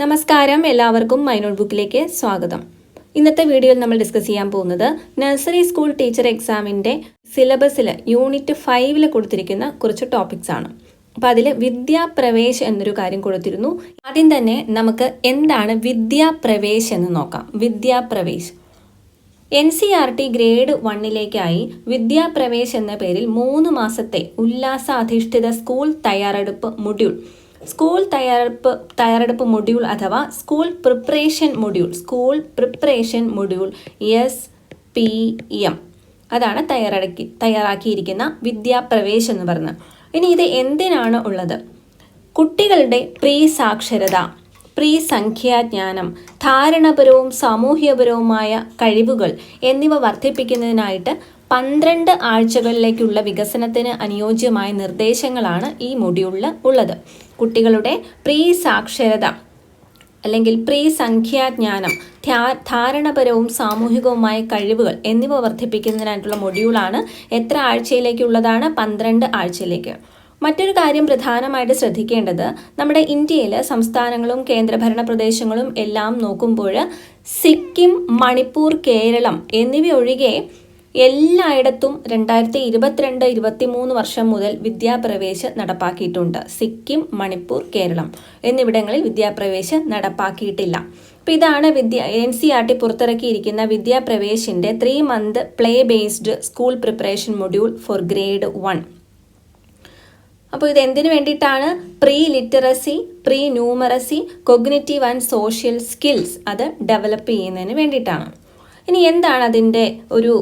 നമസ്കാരം. എല്ലാവർക്കും my not ബുക്കിലേക്ക് സ്വാഗതം. ഇന്നത്തെ വീഡിയോയിൽ നമ്മൾ ഡിസ്കസ് ചെയ്യാൻ പോകുന്നത് നഴ്സറി സ്കൂൾ ടീച്ചർ എക്സാമിന്റെ സിലബസിൽ യൂണിറ്റ് ഫൈവിൽ കൊടുത്തിരിക്കുന്ന കുറച്ച് ടോപ്പിക്സ് ആണ്. അപ്പോൾ അതിൽ വിദ്യാപ്രവേശ് എന്നൊരു കാര്യം കൊടുത്തിരുന്നു. ആദ്യം തന്നെ നമുക്ക് എന്താണ് വിദ്യാപ്രവേശ് എന്ന് നോക്കാം. Vidyapravesh. N C R T grade വണ്ണിലേക്കായി Vidyapravesh എന്ന പേരിൽ മൂന്ന് മാസത്തെ ഉല്ലാസാധിഷ്ഠിത സ്കൂൾ തയ്യാറെടുപ്പ് മൊഡ്യൂൾ സ്കൂൾ തയ്യാറെടുപ്പ് തയ്യാറെടുപ്പ് മൊഡ്യൂൾ അഥവാ school preparation module school preparation module S P M അതാണ് തയ്യാറാക്കി തയ്യാറാക്കിയിരിക്കുന്ന വിദ്യാപ്രവേശം എന്ന് പറയുന്നത്. ഇനി ഇത് എന്തിനാണ് ഉള്ളത്? കുട്ടികളുടെ പ്രീ സാക്ഷരത പ്രീ സംഖ്യാജ്ഞാനം ധാരണപരവും സാമൂഹ്യപരവുമായ കഴിവുകൾ എന്നിവ വർദ്ധിപ്പിക്കുന്നതിനായിട്ട് പന്ത്രണ്ട് ആഴ്ചകളിലേക്കുള്ള വികസനത്തിന് അനുയോജ്യമായ നിർദ്ദേശങ്ങളാണ് ഈ മൊഡ്യൂളിൽ ഉള്ളത്. കുട്ടികളുടെ പ്രീ സാക്ഷരത അല്ലെങ്കിൽ പ്രീ സംഖ്യാജ്ഞാനം ധാരണപരവും സാമൂഹികവുമായ കഴിവുകൾ എന്നിവ വർദ്ധിപ്പിക്കുന്നതിനായിട്ടുള്ള മൊഡ്യൂളാണ് എത്ര ആഴ്ചയിലേക്കുള്ളതാണ് പന്ത്രണ്ട് ആഴ്ചയിലേക്ക്. മറ്റൊരു കാര്യം പ്രധാനമായിട്ട് ശ്രദ്ധിക്കേണ്ടത് നമ്മുടെ ഇന്ത്യയിൽ സംസ്ഥാനങ്ങളും കേന്ദ്രഭരണ പ്രദേശങ്ങളും എല്ലാം നോക്കുമ്പോൾ സിക്കിം മണിപ്പൂർ കേരളം എന്നിവയൊഴികെ എല്ലായിടത്തും രണ്ടായിരത്തി ഇരുപത്തിരണ്ട് ഇരുപത്തിമൂന്ന് വർഷം മുതൽ വിദ്യാപ്രവേശം നടപ്പാക്കിയിട്ടുണ്ട്. സിക്കിം മണിപ്പൂർ കേരളം എന്നിവിടങ്ങളിൽ വിദ്യാപ്രവേശം നടപ്പാക്കിയിട്ടില്ല. അപ്പം ഇതാണ് വിദ്യ എൻ സി ആർ ടി പുറത്തിറക്കിയിരിക്കുന്ന വിദ്യാപ്രവേശിന്റെ three month play based school preparation module for grade one അപ്പോൾ ഇത് എന്തിനു വേണ്ടിയിട്ടാണ്? Pre literacy pre numeracy cognitive and social skills അത് ഡെവലപ്പ് ചെയ്യുന്നതിന് വേണ്ടിയിട്ടാണ്. ഇനി എന്താണ് അതിന്റെ ഒരു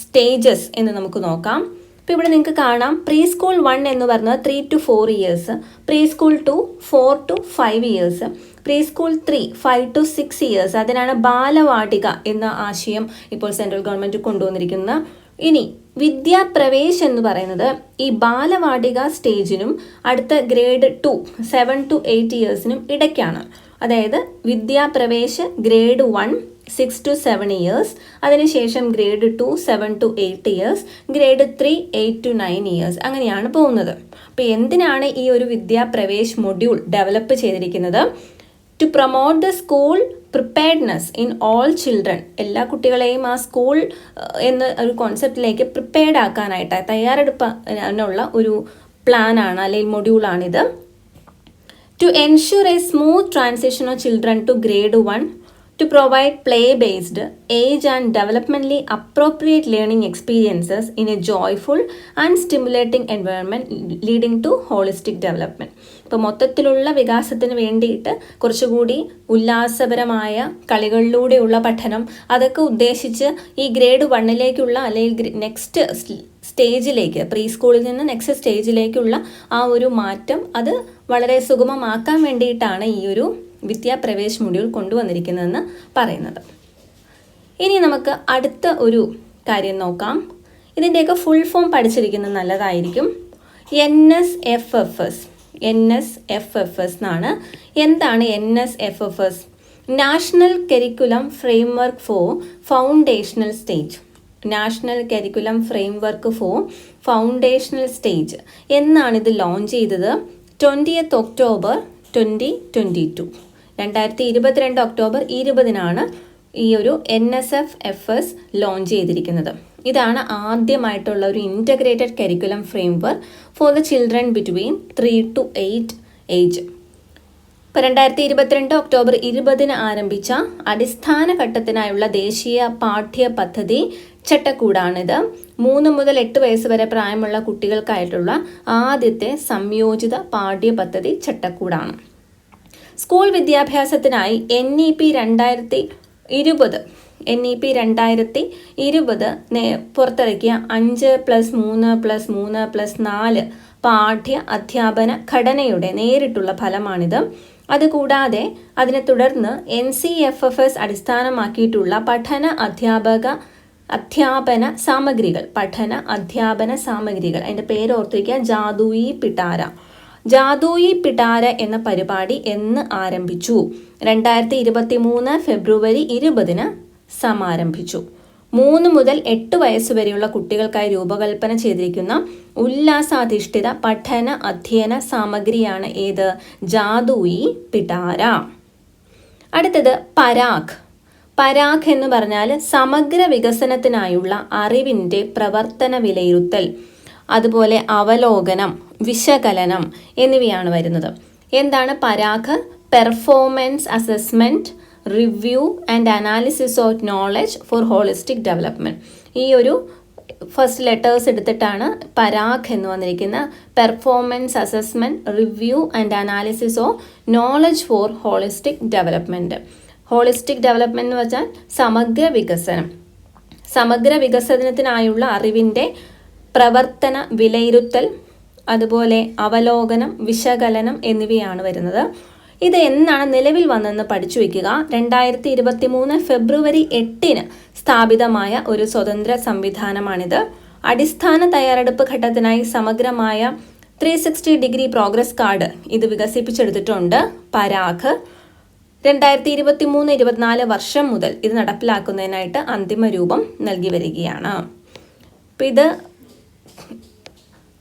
സ്റ്റേജസ് എന്ന് നമുക്ക് നോക്കാം. ഇപ്പോൾ ഇവിടെ നിങ്ങൾക്ക് കാണാം പ്രീ സ്കൂൾ വൺ എന്ന് പറഞ്ഞത് three to four years pre school two four to five years pre school three five to six years അതിനാണ് ബാലവാടിക എന്ന ആശയം ഇപ്പോൾ സെൻട്രൽ ഗവൺമെന്റ് കൊണ്ടുവന്നിരിക്കുന്നത്. ഇനി വിദ്യാപ്രവേശ് എന്ന് പറയുന്നത് ഈ ബാലവാടിക സ്റ്റേജിനും അടുത്ത grade two seven to eight ഇയേഴ്സിനും ഇടയ്ക്കാണ്. അതായത് Vidyapravesh grade one six to seven years അതിനുശേഷം grade two seven to eight years grade three eight to nine years അങ്ങനെയാണ് പോകുന്നത്. അപ്പോൾ എന്തിനാണ് ഈ ഒരു വിദ്യാപ്രവേശ് മൊഡ്യൂൾ ഡെവലപ്പ് ചെയ്തിരിക്കുന്നത്? To promote the school preparedness in all children എല്ലാ കുട്ടികളെയും ആ സ്കൂൾ എന്ന ഒരു കോൺസെപ്റ്റിലേക്ക് പ്രിപ്പയർഡ് ആക്കാനായിട്ട് തയ്യാറെടുപ്പിനുള്ള ഒരു പ്ലാനാണ് അല്ലെങ്കിൽ മൊഡ്യൂളാണിത് to ensure a smooth transition of children to grade 1 to provide play-based age and developmentally appropriate learning experiences in a joyful and stimulating environment leading to holistic development. ഇപ്പോൾ മൊത്തത്തിലുള്ള വികാസത്തിന് വേണ്ടിയിട്ട് കുറച്ചുകൂടി ഉല്ലാസപരമായ കളികളിലൂടെയുള്ള പഠനം അതൊക്കെ ഉദ്ദേശിച്ച് ഈ ഗ്രേഡ് വണ്ണിലേക്കുള്ള അല്ലെങ്കിൽ നെക്സ്റ്റ് സ്റ്റേജിലേക്ക് പ്രീ സ്കൂളിൽ നിന്ന് നെക്സ്റ്റ് സ്റ്റേജിലേക്കുള്ള ആ ഒരു മാറ്റം അത് വളരെ സുഗമമാക്കാൻ വേണ്ടിയിട്ടാണ് ഈ ഒരു വിദ്യാപ്രവേശ് മൊഡ്യൂൾ കൊണ്ടുവന്നിരിക്കുന്നതെന്ന് പറയുന്നത്. ഇനി നമുക്ക് അടുത്ത ഒരു കാര്യം നോക്കാം. ഇതിന്റെയൊക്കെ ഫുൾ ഫോം പഠിച്ചിരിക്കുന്നത് നല്ലതായിരിക്കും. N S F F S N S F F S എന്നാണ്. എന്താണ് N S F F S national curriculum framework for foundational stage national curriculum framework for foundational stage എന്നാണ് ഇത് ലോഞ്ച് ചെയ്തത്. Twentieth October twenty twenty two രണ്ടായിരത്തി ഇരുപത്തിരണ്ട് October ഇരുപതിനാണ് ഈ ഒരു N S F F S launch ചെയ്തിരിക്കുന്നത്. ഇതാണ് ആദ്യമായിട്ടുള്ള ഒരു integrated curriculum framework for the children between three to eight age ഇപ്പോൾ രണ്ടായിരത്തി ഇരുപത്തിരണ്ട് ഒക്ടോബർ ഇരുപതിന് ആരംഭിച്ച അടിസ്ഥാന ഘട്ടത്തിനായുള്ള ദേശീയ പാഠ്യ പദ്ധതി ചട്ടക്കൂടാണിത്. മൂന്ന് മുതൽ എട്ട് വയസ്സ് വരെ പ്രായമുള്ള കുട്ടികൾക്കായിട്ടുള്ള ആദ്യത്തെ സംയോജിത പാഠ്യ പദ്ധതി ചട്ടക്കൂടാണ്. സ്കൂൾ വിദ്യാഭ്യാസത്തിനായി എൻ ഇ പി രണ്ടായിരത്തി ഇരുപത് എൻ ഇ പി രണ്ടായിരത്തി ഇരുപത് പുറത്തിറക്കിയ അഞ്ച് പ്ലസ് മൂന്ന് പ്ലസ് മൂന്ന് പ്ലസ് നാല് പാഠ്യ അധ്യാപന ഘടനയുടെ നേരിട്ടുള്ള ഫലമാണിത്. അതുകൂടാതെ അതിനെ തുടർന്ന് N C F F S അടിസ്ഥാനമാക്കിയിട്ടുള്ള പഠന അധ്യാപക അധ്യാപന സാമഗ്രികൾ പഠന അധ്യാപന സാമഗ്രികൾ അതിന്റെ പേര് ഓർത്തിരിക്കുക ജാദുയി പിട്ടാര. ജാദുയി പിടാര എന്ന പരിപാടി എന്ന് ആരംഭിച്ചു. രണ്ടായിരത്തി ഇരുപത്തി മൂന്ന് ഫെബ്രുവരി ഇരുപതിന് സമാരംഭിച്ചു. മൂന്ന് മുതൽ എട്ട് വയസ്സുവരെയുള്ള കുട്ടികൾക്കായി രൂപകൽപ്പന ചെയ്തിരിക്കുന്ന ഉല്ലാസാധിഷ്ഠിത പഠന അധ്യയന സാമഗ്രിയാണ് ഏത്? ജാദൂയി പിടാര. അടുത്തത് പരാഗ്. പരാഗ് എന്ന് പറഞ്ഞാൽ സമഗ്ര വികസനത്തിനായുള്ള അറിവിന്റെ പ്രവർത്തന വിലയിരുത്തൽ അതുപോലെ അവലോകനം. വിശകലനം എന്നിവയാണ് വരുന്നത്. എന്താണ് Parakh? Performance assessment review and analysis of knowledge for holistic development ഈ ഒരു ഫസ്റ്റ് ലെറ്റേഴ്സ് എടുത്തിട്ടാണ് പരാഗ് എന്ന് വന്നിരിക്കുന്ന performance assessment review and analysis of knowledge for holistic development holistic development എന്ന് വെച്ചാൽ സമഗ്ര വികസനം. സമഗ്ര വികസനത്തിനായുള്ള അറിവിന്റെ പ്രവർത്തന വിലയിരുത്തൽ അതുപോലെ അവലോകനം വിശകലനം എന്നിവയാണ് വരുന്നത്. ഇത് എന്നാണ് നിലവിൽ വന്നെന്ന് പഠിച്ചു വയ്ക്കുക രണ്ടായിരത്തി ഇരുപത്തി മൂന്ന് ഫെബ്രുവരി എട്ടിന് സ്ഥാപിതമായ ഒരു സ്വതന്ത്ര സംവിധാനമാണിത്. അടിസ്ഥാന തയ്യാറെടുപ്പ് ഘട്ടത്തിനായി സമഗ്രമായ three sixty degree progress card ഇത് വികസിപ്പിച്ചെടുത്തിട്ടുണ്ട്. പരാഗ്. രണ്ടായിരത്തി ഇരുപത്തി മൂന്ന് ഇരുപത്തിനാല് വർഷം മുതൽ ഇത് നടപ്പിലാക്കുന്നതിനായിട്ട് അന്തിമ രൂപം നൽകി വരികയാണ്. അപ്പം ഇത്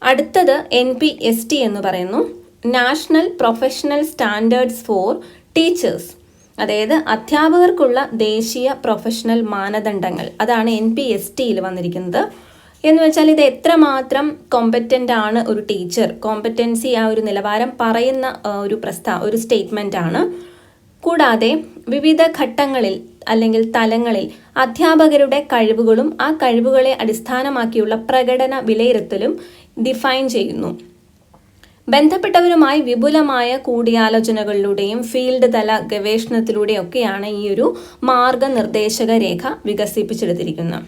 അടുത്തത് എൻ പി എസ് ടി എന്ന് പറയുന്നു. National professional standards for teachers അതായത് അധ്യാപകർക്കുള്ള ദേശീയ പ്രൊഫഷണൽ മാനദണ്ഡങ്ങൾ. അതാണ് എൻ പി എസ് ടിയിൽ വന്നിരിക്കുന്നത്. എന്ന് വെച്ചാൽ ഇത് എത്രമാത്രം കോമ്പറ്റന്റ് ആണ് ഒരു ടീച്ചർ കോമ്പറ്റൻസി ആ ഒരു നിലവാരം പറയുന്ന ഒരു പ്രസ്താ ഒരു സ്റ്റേറ്റ്മെന്റ് ആണ്. കൂടാതെ വിവിധ ഘട്ടങ്ങളിൽ അല്ലെങ്കിൽ തലങ്ങളിൽ അധ്യാപകരുടെ കഴിവുകളും ആ കഴിവുകളെ അടിസ്ഥാനമാക്കിയുള്ള പ്രകടന വിലയിരുത്തലും ഡിഫൈൻ ചെയ്യുന്നു. ബന്ധപ്പെട്ടവരുമായി വിപുലമായ കൂടിയാലോചനകളിലൂടെയും ഫീൽഡ് തല ഗവേഷണത്തിലൂടെയൊക്കെയാണ് ഈ ഒരു മാർഗനിർദ്ദേശക രേഖ വികസിപ്പിച്ചെടുത്തിരിക്കുന്നത്.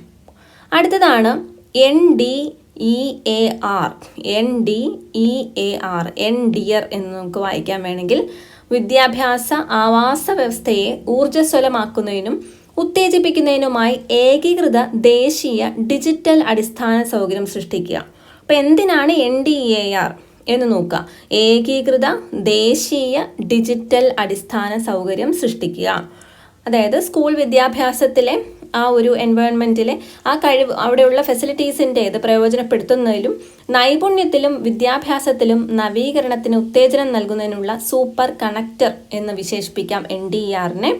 അടുത്തതാണ് N D E A R N D E A R N dear എന്ന് നമുക്ക് വായിക്കാൻ വേണമെങ്കിൽ വിദ്യാഭ്യാസ ആവാസ വ്യവസ്ഥയെ ഊർജസ്വലമാക്കുന്നതിനും ഉത്തേജിപ്പിക്കുന്നതിനുമായി ഏകീകൃത ദേശീയ ഡിജിറ്റൽ അടിസ്ഥാന സൗകര്യം സൃഷ്ടിക്കുക. അപ്പോൾ എന്തിനാണ് എൻ ഡി എ ആർ എന്ന് നോക്കുക? ഏകീകൃത ദേശീയ ഡിജിറ്റൽ അടിസ്ഥാന സൗകര്യം സൃഷ്ടിക്കുക. അതായത് സ്കൂൾ വിദ്യാഭ്യാസത്തിലെ ആ ഒരു എൻവയോൺമെന്റിലെ ആ കഴിവ് അവിടെയുള്ള ഫെസിലിറ്റീസിന്റെ ഇത് പ്രയോജനപ്പെടുത്തുന്നതിലും നൈപുണ്യത്തിലും വിദ്യാഭ്യാസത്തിലും നവീകരണത്തിന് ഉത്തേജനം നൽകുന്നതിനുള്ള സൂപ്പർ കണക്റ്റർ എന്ന് വിശേഷിപ്പിക്കാം എൻ ഡി ആറിനെ.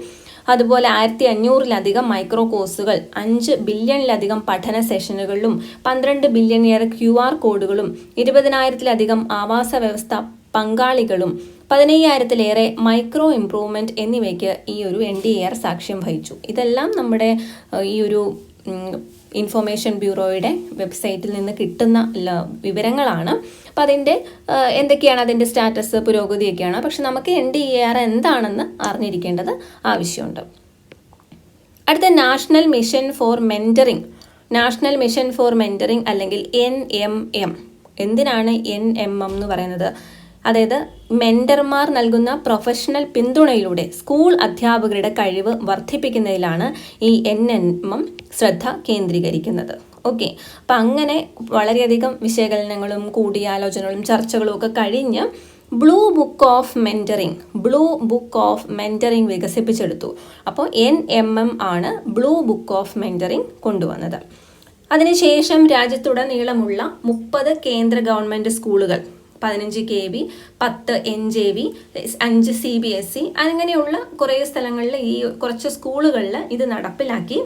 അതുപോലെ ആയിരത്തി അഞ്ഞൂറിലധികം മൈക്രോ കോഴ്സുകൾ അഞ്ച് ബില്യണിലധികം പഠന സെഷനുകളിലും പന്ത്രണ്ട് ബില്യണിയേറെ ക്യു ആർ കോഡുകളും ഇരുപതിനായിരത്തിലധികം ആവാസ വ്യവസ്ഥ പങ്കാളികളും പതിനയ്യായിരത്തിലേറെ മൈക്രോ ഇംപ്രൂവ്മെന്റ് എന്നിവയ്ക്ക് ഈ ഒരു എൻ ഡി എ ആർ സാക്ഷ്യം വഹിച്ചു. ഇതെല്ലാം നമ്മുടെ ഈ ഒരു ഇൻഫർമേഷൻ ബ്യൂറോയുടെ വെബ്സൈറ്റിൽ നിന്ന് കിട്ടുന്ന വിവരങ്ങളാണ്. അപ്പോൾ അതിന്റെ എന്തൊക്കെയാണ് അതിന്റെ സ്റ്റാറ്റസ് പുരോഗതിയൊക്കെയാണ്. പക്ഷെ നമുക്ക് എൻ ഡി എ ആർ എന്താണെന്ന് അറിഞ്ഞിരിക്കേണ്ടത് ആവശ്യമുണ്ട്. അടുത്ത national mission for mentoring national mission for mentoring അല്ലെങ്കിൽ എൻ എം എം എന്തിനാണ് എൻ എം എം എന്ന് പറയുന്നത്? അതായത് മെന്റർമാർ നൽകുന്ന പ്രൊഫഷണൽ പിന്തുണയിലൂടെ സ്കൂൾ അധ്യാപകരുടെ കഴിവ് വർദ്ധിപ്പിക്കുന്നതിലാണ് ഈ എൻ എൻ എം ശ്രദ്ധ കേന്ദ്രീകരിക്കുന്നത്. ഓക്കെ അപ്പം അങ്ങനെ വളരെയധികം വിശകലനങ്ങളും കൂടിയാലോചനകളും ചർച്ചകളും ഒക്കെ കഴിഞ്ഞ് blue book of mentoring blue book of mentoring വികസിപ്പിച്ചെടുത്തു. അപ്പോൾ എൻ എം എം ആണ് ബ്ലൂ ബുക്ക് ഓഫ് മെന്ററിങ് കൊണ്ടുവന്നത്. അതിനുശേഷം രാജ്യത്തുടനീളമുള്ള മുപ്പത് കേന്ദ്ര ഗവൺമെന്റ് സ്കൂളുകൾ പതിനഞ്ച് കെ ബി പത്ത് എൻ ജെ വി അഞ്ച് സി ബി എസ് ഇ അങ്ങനെയുള്ള കുറേ സ്ഥലങ്ങളിൽ ഈ കുറച്ച് സ്കൂളുകളിൽ ഇത് നടപ്പിലാക്കി.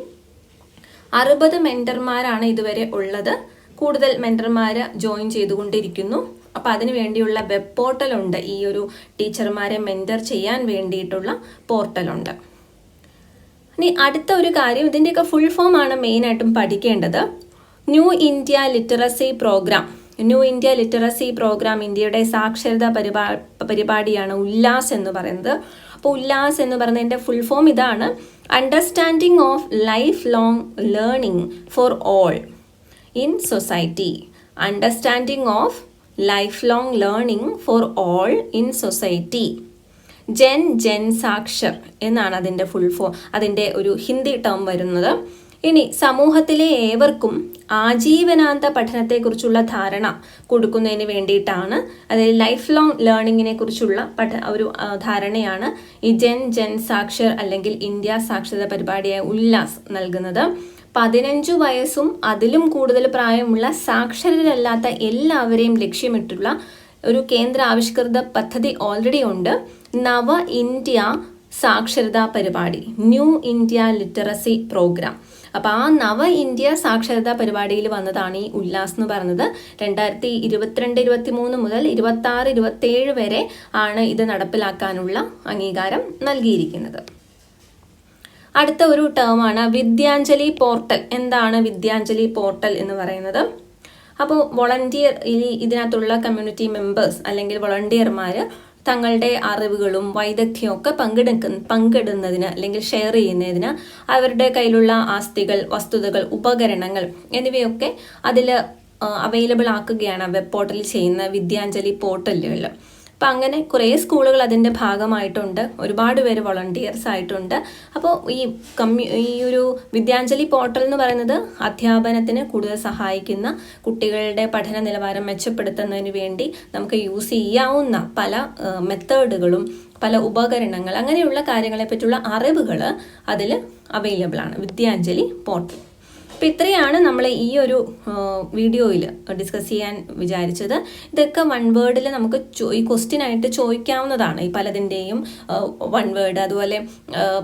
അറുപത് മെന്റർമാരാണ് ഇതുവരെ ഉള്ളത്. കൂടുതൽ മെന്റർമാർ ജോയിൻ ചെയ്തുകൊണ്ടിരിക്കുന്നു. അപ്പം അതിന് വേണ്ടിയുള്ള വെബ് പോർട്ടലുണ്ട്. ഈ ഒരു ടീച്ചർമാരെ മെന്റർ ചെയ്യാൻ വേണ്ടിയിട്ടുള്ള പോർട്ടലുണ്ട്. ഇനി അടുത്ത ഒരു കാര്യം ഇതിന്റെയൊക്കെ ഫുൾ ഫോം ആണ് മെയിനായിട്ടും പഠിക്കേണ്ടത്. New India literacy program. New India literacy program ഇന്ത്യയുടെ സാക്ഷരതാ പരിപാ പരിപാടിയാണ് ഉല്ലാസ് എന്ന് പറയുന്നത്. അപ്പോൾ ഉല്ലാസ് എന്ന് പറയുന്നതിന്റെ ഫുൾ ഫോം ഇതാണ്. Understanding of life long learning for all in society understanding of life long learning for all in society Jan Jan Saakshar എന്നാണ് അതിന്റെ ഫുൾ ഫോം അതിന്റെ ഒരു ഹിന്ദി ടേം വരുന്നത്. ഇനി സമൂഹത്തിലെ ഏവർക്കും ആജീവനാന്ത പഠനത്തെക്കുറിച്ചുള്ള ധാരണ കൊടുക്കുന്നതിന് വേണ്ടിയിട്ടാണ് അതായത് ലൈഫ് ലോങ് ലേണിങ്ങിനെ കുറിച്ചുള്ള പഠ ഒരു ധാരണയാണ് ഈ ജെൻ ജൻ സാക്ഷർ അല്ലെങ്കിൽ ഇന്ത്യ സാക്ഷരത പരിപാടിയായ ഉല്ലാസ് നൽകുന്നത്. പതിനഞ്ചു വയസ്സും അതിലും കൂടുതൽ പ്രായമുള്ള സാക്ഷരരല്ലാത്ത എല്ലാവരെയും ലക്ഷ്യമിട്ടുള്ള ഒരു കേന്ദ്ര ആവിഷ്കൃത പദ്ധതി ഓൾറെഡി ഉണ്ട്. നവ ഇന്ത്യ സാക്ഷരതാ പരിപാടി ന്യൂ ഇന്ത്യ ലിറ്ററസി പ്രോഗ്രാം. അപ്പോൾ ആ നവ ഇന്ത്യ സാക്ഷരതാ പരിപാടിയിൽ വന്നതാണ് ഈ ഉല്ലാസ് എന്ന് പറഞ്ഞത് രണ്ടായിരത്തി ഇരുപത്തിരണ്ട് ഇരുപത്തി മൂന്ന് മുതൽ ഇരുപത്തി ആറ് ഇരുപത്തി ഏഴ് വരെ ആണ് ഇത് നടപ്പിലാക്കാനുള്ള അംഗീകാരം നൽകിയിരിക്കുന്നത്. അടുത്ത ഒരു ടേമാണ് വിദ്യാഞ്ജലി പോർട്ടൽ എന്താണ് വിദ്യാഞ്ജലി പോർട്ടൽ എന്ന് പറയുന്നത്? അപ്പോൾ വോളണ്ടിയർ ഇതിനകത്തുള്ള കമ്മ്യൂണിറ്റി മെമ്പേഴ്സ് അല്ലെങ്കിൽ വോളണ്ടിയർമാർ തങ്ങളുടെ അറിവുകളും വൈദഗ്ധ്യവും ഒക്കെ പങ്കെടുക്കുന്ന പങ്കിടുന്നതിന് അല്ലെങ്കിൽ ഷെയർ ചെയ്യുന്നതിന് അവരുടെ കയ്യിലുള്ള ആസ്തികൾ വസ്തുതകൾ ഉപകരണങ്ങൾ എന്നിവയൊക്കെ അതിൽ അവൈലബിൾ ആക്കുകയാണ്. വെബ് പോർട്ടലിൽ ചെയ്യുന്ന വിദ്യാഞ്ജലി പോർട്ടലുകൾ അപ്പം അങ്ങനെ കുറേ സ്കൂളുകൾ അതിന്റെ ഭാഗമായിട്ടുണ്ട്. ഒരുപാട് പേര് വോളണ്ടിയേഴ്സ് ആയിട്ടുണ്ട്. അപ്പോൾ ഈ കമ്മ്യൂ ഈ ഒരു വിദ്യാഞ്ജലി പോർട്ടൽ എന്ന് പറയുന്നത് അധ്യാപനത്തിന് കൂടുതൽ സഹായിക്കുന്ന കുട്ടികളുടെ പഠന നിലവാരം മെച്ചപ്പെടുത്തുന്നതിന് വേണ്ടി നമുക്ക് യൂസ് ചെയ്യാവുന്ന പല മെത്തേഡുകളും പല ഉപകരണങ്ങൾ അങ്ങനെയുള്ള കാര്യങ്ങളെപ്പറ്റിയുള്ള അറിവുകൾ അതിൽ അവൈലബിൾ ആണ് വിദ്യാഞ്ജലി പോർട്ടൽ. അപ്പോൾ ഇത്രയാണ് നമ്മൾ ഈ ഒരു വീഡിയോയിൽ ഡിസ്കസ് ചെയ്യാൻ വിചാരിച്ചത്. ഇതൊക്കെ വൺ വേർഡിൽ നമുക്ക് ഈ ക്വസ്റ്റിനായിട്ട് ചോദിക്കാവുന്നതാണ്. ഈ പലതിന്റെയും വൺ വേർഡ് അതുപോലെ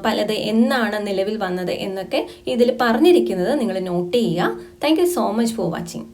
പലത് എന്നാണ് നിലവിൽ വന്നത് എന്നൊക്കെ ഇതിൽ പറഞ്ഞിരിക്കുന്നത്. നിങ്ങൾ നോട്ട് ചെയ്യുക. Thank you so much for watching